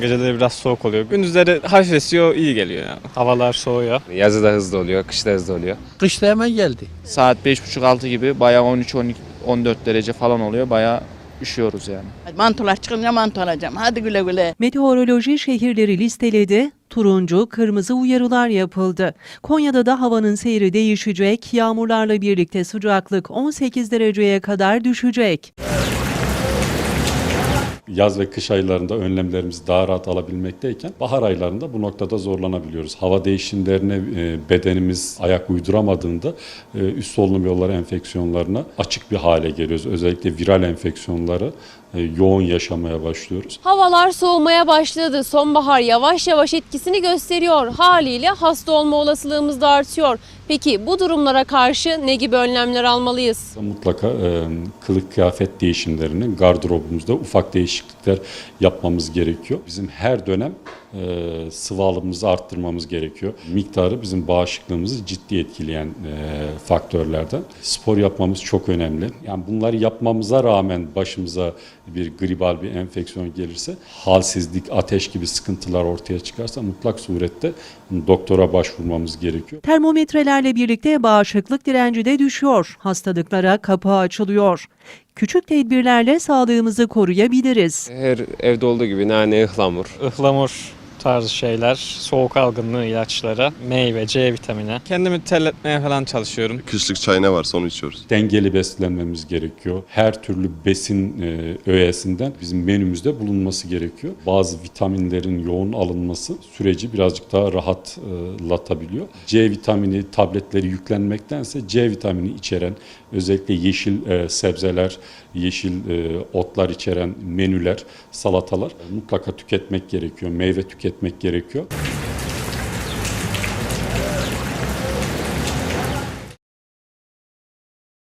Geceleri biraz soğuk oluyor. Gündüzleri hafif esiyor, iyi geliyor yani. Havalar soğuyor. Yazı da hızlı oluyor, kış da hızlı oluyor. Kış da hemen geldi. Saat 5.30-6 gibi bayağı 13-14 derece falan oluyor. Bayağı üşüyoruz yani. Mantolar çıkınca manto alacağım. Hadi güle güle. Meteoroloji şehirleri listeledi, turuncu, kırmızı uyarılar yapıldı. Konya'da da havanın seyri değişecek, yağmurlarla birlikte sıcaklık 18 dereceye kadar düşecek. Yaz ve kış aylarında önlemlerimizi daha rahat alabilmekteyken bahar aylarında bu noktada zorlanabiliyoruz. Hava değişimlerine e, bedenimiz ayak uyduramadığında e, üst solunum yolları enfeksiyonlarına açık bir hale geliyoruz. Özellikle viral enfeksiyonları yoğun yaşamaya başlıyoruz. Havalar soğumaya başladı. Sonbahar yavaş yavaş etkisini gösteriyor. Haliyle hasta olma olasılığımız da artıyor. Peki bu durumlara karşı ne gibi önlemler almalıyız? Mutlaka e, kılık kıyafet değişimlerini gardırobumuzda ufak değişiklikler yapmamız gerekiyor. Bizim her dönem e, sıvı alımımızı arttırmamız gerekiyor. Miktarı bizim bağışıklığımızı ciddi etkileyen e, faktörlerden. Spor yapmamız çok önemli. Yani bunları yapmamıza rağmen başımıza bir gribal bir enfeksiyon gelirse, halsizlik, ateş gibi sıkıntılar ortaya çıkarsa mutlak surette doktora başvurmamız gerekiyor. Termometrelerle birlikte bağışıklık direnci de düşüyor. Hastalıklara kapı açılıyor. Küçük tedbirlerle sağlığımızı koruyabiliriz. Her evde olduğu gibi nane, ıhlamur. Ihlamur tarzı şeyler, soğuk algınlığı ilaçları, meyve, C vitamini. Kendimi terletmeye falan çalışıyorum. Kışlık çay ne varsa onu içiyoruz. dengeli beslenmemiz gerekiyor. Her türlü besin e, öğesinden bizim menümüzde bulunması gerekiyor. Bazı vitaminlerin yoğun alınması süreci birazcık daha rahatlatabiliyor. C vitamini tabletleri yüklenmektense C vitamini içeren özellikle yeşil e, sebzeler, yeşil e, otlar içeren menüler, salatalar mutlaka tüketmek gerekiyor. Meyve tüketmek gerekiyor.